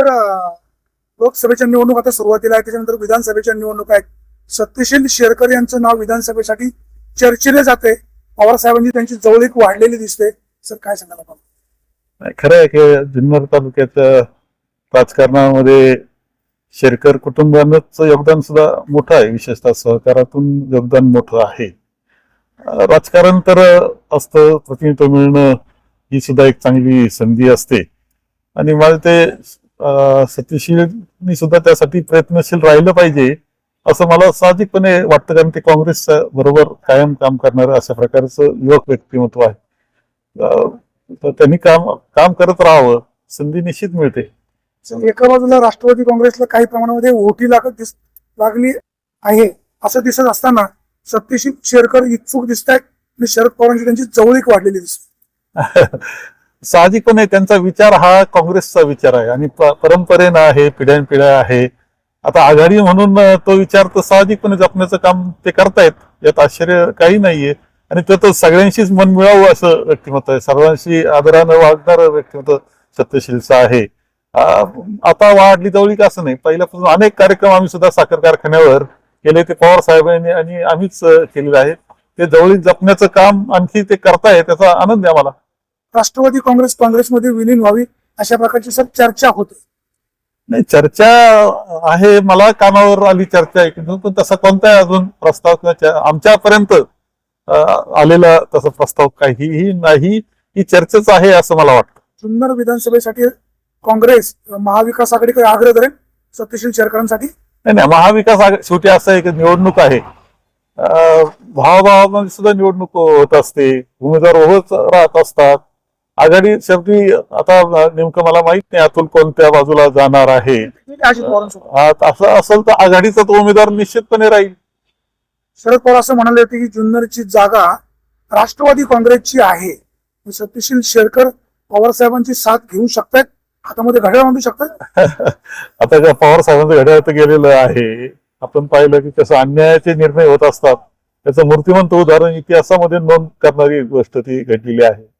Sir लोकसभेच्या निवडणूक आता सुरुवातीला आहे. त्याच्यानंतर विधानसभेच्या निवडणूक आहेत. सत्यशील शेरकर यांचं नाव विधानसभेसाठी चर्चेले जाते. पवार साहेबांची त्यांची जवळीक वाढलेली दिसते. सर काय सांगाल आपण? नाही, खरं आहे की जुन्नर तालुक्याच्या राजकारणामध्ये शेरकर कुटुंबानंच योगदान सुद्धा मोठं आहे. विशेषतः सहकारातून योगदान मोठं आहे. राजकारण तर असतं. प्रतिनिधित्व मिळणं ही सुद्धा एक चांगली संधी असते. आणि मला ते सत्यशीलनी सुद्धा त्यासाठी प्रयत्नशील राहिलं पाहिजे असं मला साहजिकपणे वाटतं कारण ते काँग्रेस बरोबर कायम काम करणारं अशा प्रकारचं युवक व्यक्तिमत्व आहे. तर त्यांनी काम काम करत राहावं संधी निश्चित मिळते. एका बाजूला राष्ट्रवादी काँग्रेसला काही प्रमाणामध्ये ओटी लागत दिस लागली आहे असं दिसत असताना सत्यशील शेरकर इच्छुक दिसत आहेत आणि शरद पवारांची त्यांची जवळीक वाढलेली दिसते. साहजिकपणे त्यांचा विचार हा काँग्रेसचा विचार आहे. आणि परंपरेनं आहे पिढ्यानपिढ्या आहे. आता आघाडी म्हणून तो विचार तर साहजिकपणे जपण्याचं काम ते करतायत. यात आश्चर्य काही नाहीये. आणि त्यात तर सगळ्यांशीच मन मिळावं असं व्यक्तिमत्व आहे. सर्वांशी आदरानं वागणारं व्यक्तिमत्व सत्यशीलचं आहे. आता वाढली जवळी का असं नाही. पहिल्यापासून अनेक कार्यक्रम आम्ही सुद्धा साखर कारखान्यावर केले. ते पवार साहेबांनी आणि आम्हीच केलेले आहेत. ते जवळीत जपण्याचं काम आणखी ते करतायत त्याचा आनंद आहे आम्हाला. राष्ट्रवादी काँग्रेस काँग्रेसमध्ये विलीन व्हावी अशा प्रकारची सर चर्चा होते. नाही चर्चा आहे मला कानावर आली चर्चा ऐकून पण तसा कोणताही अजून प्रस्ताव किंवा आमच्यापर्यंत आलेला तसा प्रस्ताव काहीही नाही. ही चर्चाच आहे असं मला वाटतं. जुन्नर विधानसभेसाठी काँग्रेस महाविकास आघाडीकडे आग्रह धरेल सत्यशील शेरकरांसाठी? नाही नाही महाविकास आघाडी शेवटी असं आहे की निवडणूक आहे. भावाभावामध्ये सुद्धा निवडणूक होत असते. उमेदवार होत राहत असतात. आघाडी शेवटी आता नेमकं मला माहीत नाही अतुल कोणत्या बाजूला जाणार आहे. असं असेल तर आघाडीचा तो उमेदवार निश्चितपणे राहील. शरद पवार असं म्हणाले होते की जुन्नरची जागा राष्ट्रवादी काँग्रेसची आहे. सत्यशील शेरकर पवार साहेबांची साथ घेऊ शकतात? हातामध्ये घड्याळ बांधू शकतात? आता ज्या पवार साहेबांचं घड्याळ तर गेलेलं आहे. आपण पाहिलं की कसं अन्यायाचे निर्णय होत असतात. त्याचं मूर्तिमंत उदाहरण इतिहासामध्ये नोंद करणारी गोष्ट ती घडलेली आहे.